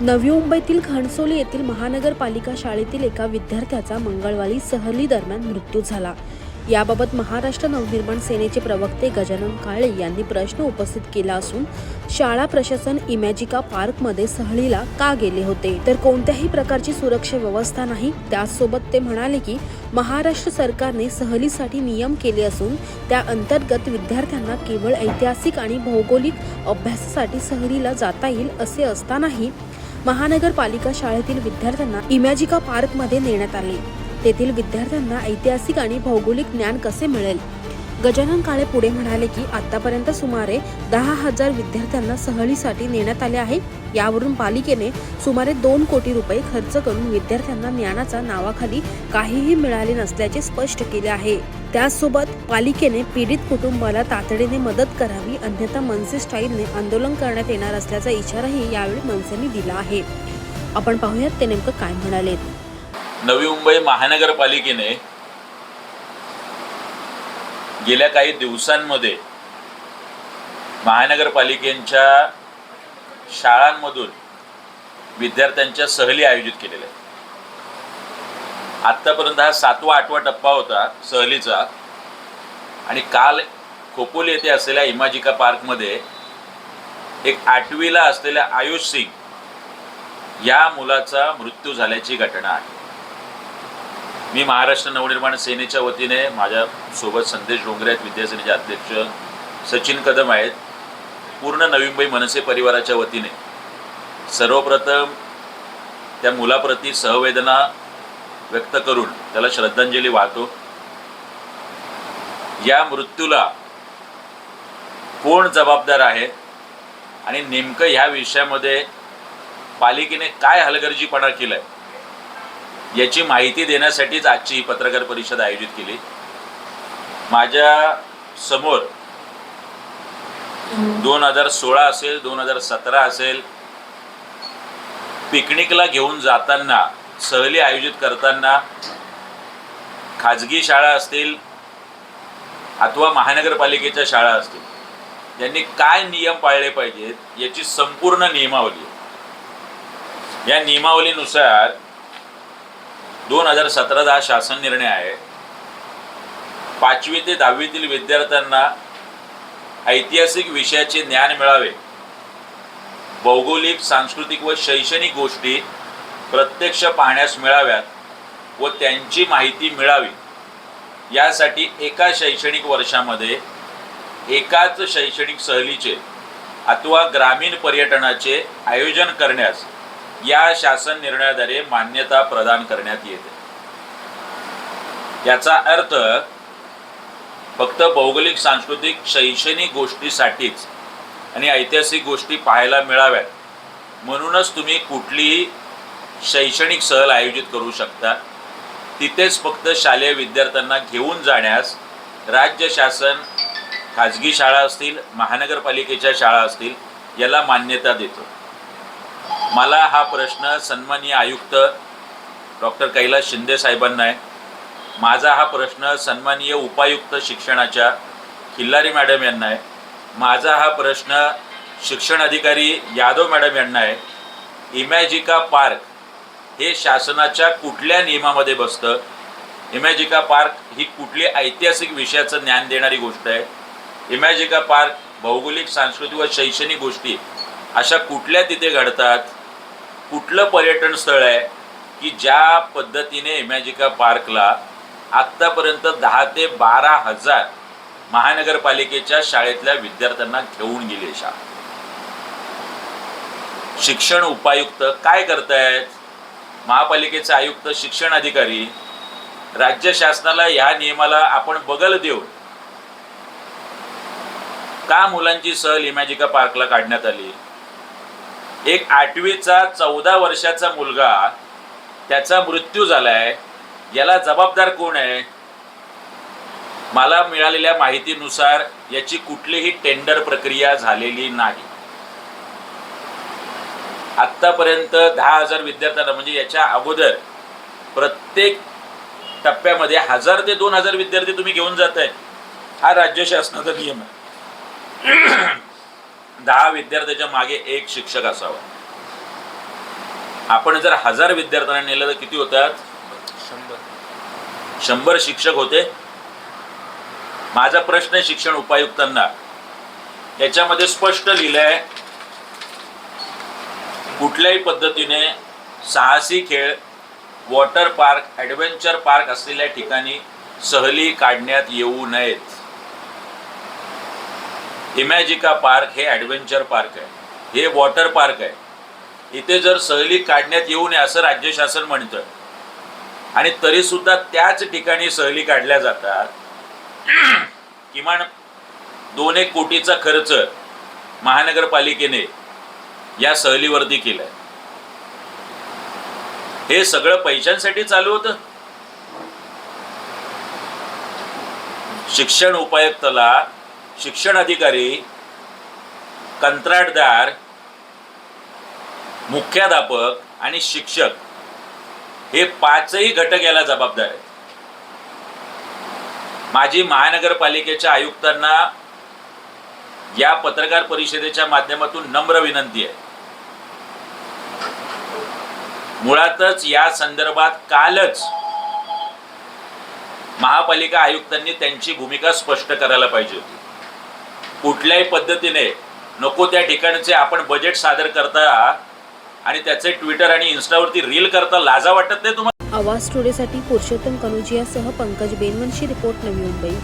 नवी मुंबईतील घणसोली येथील महानगरपालिका शाळेतील एका विद्यार्थ्याचा मंगळवारी सहली दरम्यान मृत्यू झाला. याबाबत महाराष्ट्र नवनिर्माण सेनेचे प्रवक्ते गजानन काळे यांनी प्रश्न उपस्थित केला असून शाळा प्रशासन इमॅजिका पार्कमध्ये सहलीला का गेले होते? तर कोणत्याही प्रकारची सुरक्षा व्यवस्था नाही. त्याचसोबत ते म्हणाले की महाराष्ट्र सरकारने सहलीसाठी नियम केले असून त्या अंतर्गत विद्यार्थ्यांना केवळ ऐतिहासिक आणि भौगोलिक अभ्यासासाठी सहलीला जाता येईल असे असतानाही महानगरपालिका शाळेतील विद्यार्थ्यांना इमॅजिका पार्कमध्ये नेण्यात आले. तेथील विद्यार्थ्यांना ऐतिहासिक आणि भौगोलिक ज्ञान कसे मिळेल? गजानन काळे पुढे म्हणाले की आतापर्यंत सुमारे दहा हजार विद्यार्थ्यांना सहलीसाठी नेण्यात आले आहे. यावरून पालिकेने सुमारे दोन कोटी रुपये खर्च करून विद्यार्थ्यांना ज्ञानाच्या नावाखाली काहीही मिळाले नसल्याचे स्पष्ट केले आहे. त्याचसोबत पालिकेने पीडित कुटुंबाला तातडीने मदत करावी अन्यथा मनसे स्टाईलने आंदोलन करण्यात येणार असल्याचा इशाराही यावेळी मनसेने दिला आहे. आपण पाहूयात ते नेमकं काय म्हणाले. नवी मुंबई महानगरपालिकेने गेल्या काही दिवसांमध्ये महानगरपालिकेच्या शाळांमधून विद्यार्थ्यांच्या सहली आयोजित केलेल्या आहेत. आत्तापर्यंत हा सातवा आठवा टप्पा होता सहलीचा. आणि काल खोपोली येथे असलेल्या इमाजिका पार्कमध्ये एक आठवीला असलेल्या आयुष सिंग या मुलाचा मृत्यू झाल्याची घटना आहे. मी महाराष्ट्र नवनिर्माण सेनेच्या वतीने माझ्यासोबत संदेश डोंगरे आहेत विद्यासेनेचे अध्यक्ष सचिन कदम आहेत. पूर्ण नवी मुंबई मनसे परिवाराच्या वतीने. सर्वप्रथम त्या मुलाप्रती सहवेदना व्यक्त करून त्याला श्रद्धांजली वाहतो. या मृत्यूला कोण जबाबदार आहे? आणि नेमकं ह्या विषयामध्ये पालिकेने काय हलगर्जीपणा केला आहे याची माहिती देण्यासाठीच आजची ही पत्रकार परिषद आयोजित केली. माझ्यासमोर दोन हजार सोळा असेल दोन हजार सतरा असेल पिकनिकला घेऊन जाताना सहली आयोजित करताना खाजगी शाळा असतील अथवा महानगरपालिकेच्या शाळा असतील यांनी काय नियम पाळले पाहिजेत याची संपूर्ण नियमावली या नियमावलीनुसार दोन हजार सतराचा हा शासन निर्णय आहे. पाचवी ते दहावीतील विद्यार्थ्यांना ऐतिहासिक विषयाचे ज्ञान मिळावे. भौगोलिक सांस्कृतिक व शैक्षणिक गोष्टी प्रत्यक्ष पाहण्यास मिळाव्यात व त्यांची माहिती मिळावी. यासाठी एका शैक्षणिक वर्षामध्ये एकाच शैक्षणिक सहलीचे अथवा ग्रामीण पर्यटनाचे आयोजन करण्यास या शासन निर्णयाद्वारे मान्यता प्रदान करण्यात येते. याचा अर्थ फक्त भौगोलिक सांस्कृतिक शैक्षणिक गोष्टीसाठीच आणि ऐतिहासिक गोष्टी पाहायला मिळाव्यात. म्हणूनच तुम्ही कुठलीही शैक्षणिक सहल आयोजित करू शकता. तिथेच फक्त शालेय विद्यार्थ्यांना घेऊन जाण्यास राज्य शासन खाजगी शाळा असतील महानगरपालिकेच्या शाळा असतील याला मान्यता देतो. मला हा प्रश्न सन्माननीय आयुक्त डॉक्टर कैलास शिंदे साहेबांना आहे. माझा हा प्रश्न सन्माननीय उपायुक्त शिक्षणाच्या खिल्लारी मॅडम यांना आहे. माझा हा प्रश्न शिक्षण अधिकारी यादव मॅडम यांना आहे. इमॅजिका पार्क हे शासनाच्या कुठल्या नियमामध्ये बसतं? इमॅजिका पार्क ही कुठली ऐतिहासिक विषयाचं ज्ञान देणारी गोष्ट आहे? इमॅजिका पार्क भौगोलिक सांस्कृतिक व शैक्षणिक गोष्टी अशा कुठल्या तिथे घडतात? कुठलं पर्यटन स्थळ आहे? की ज्या पद्धतीने इमॅजिका पार्कला आत्तापर्यंत दहा ते बारा हजार महानगरपालिकेच्या शाळेतल्या विद्यार्थ्यांना घेऊन गेली शाळा. शिक्षण उपायुक्त काय करतायत? महापालिकेचे आयुक्त शिक्षण अधिकारी राज्य शासनाला ह्या नियमाला आपण बगल देऊ का मुलांची सहल इमॅजिका पार्कला काढण्यात आली? एक आठवीचा चौदा वर्षाचा मुलगा त्याचा मृत्यू झालाय. याला जबाबदार कोण आहे? मला मिळालेल्या माहितीनुसार याची कुठलीही टेंडर प्रक्रिया झालेली नाही. आत्तापर्यंत दहा हजार विद्यार्थ्यांना म्हणजे याच्या अगोदर प्रत्येक टप्प्यामध्ये हजार ते दोन हजार विद्यार्थी तुम्ही घेऊन जात आहे हा राज्य शासनाचा नियम आहे. दहा विद्यार्थ्याच्या मागे एक शिक्षक असावा. आपण जर हजार विद्यार्थ्यांना नेलं तर किती होतात? शंभर शिक्षक होते. माझा प्रश्न आहे शिक्षण उपायुक्तांना. याच्यामध्ये स्पष्ट लिहिलंय कुठल्याही पद्धतीने साहसी खेळ वॉटर पार्क ॲडव्हेंचर पार्क असलेल्या ठिकाणी सहली काढण्यात येऊ नयेत. इमॅजिका पार्क हे ॲडव्हेंचर पार्क आहे. हे वॉटर पार्क आहे. इथे जर सहली काढण्यात येऊ नये असं राज्य शासन म्हणतं आणि तरी सुद्धा त्याच ठिकाणी सहली काढल्या जातात. किमान दोन एक कोटीचा खर्च महानगरपालिकेने या सहलीवरती केलाय. हे सगळं पैशांसाठी चालू होतं. शिक्षण उपायुक्ताला शिक्षण अधिकारी कंत्राटदार मुख्याध्यापक आणि शिक्षक हे पाचही घटक याला जबाबदार आहेत. माझी महानगरपालिकेच्या आयुक्तांना या पत्रकार परिषदेच्या माध्यमातून नम्र विनंती आहे. मुळातच या संदर्भात कालच महापालिका आयुक्तांनी त्यांची भूमिका स्पष्ट करायला पाहिजे होती. कुठल्याही पद्धतीने नको त्या ठिकाणचे आपण बजेट सादर करता आणि त्याचे ट्विटर आणि इन्स्टावरती रील करता लाजा वाटत नाही तुम्हाला? आवाज टुडेसाठी पुरुषोत्तम कनुजियासह पंकज बेनवंशी रिपोर्ट नवी मुंबई.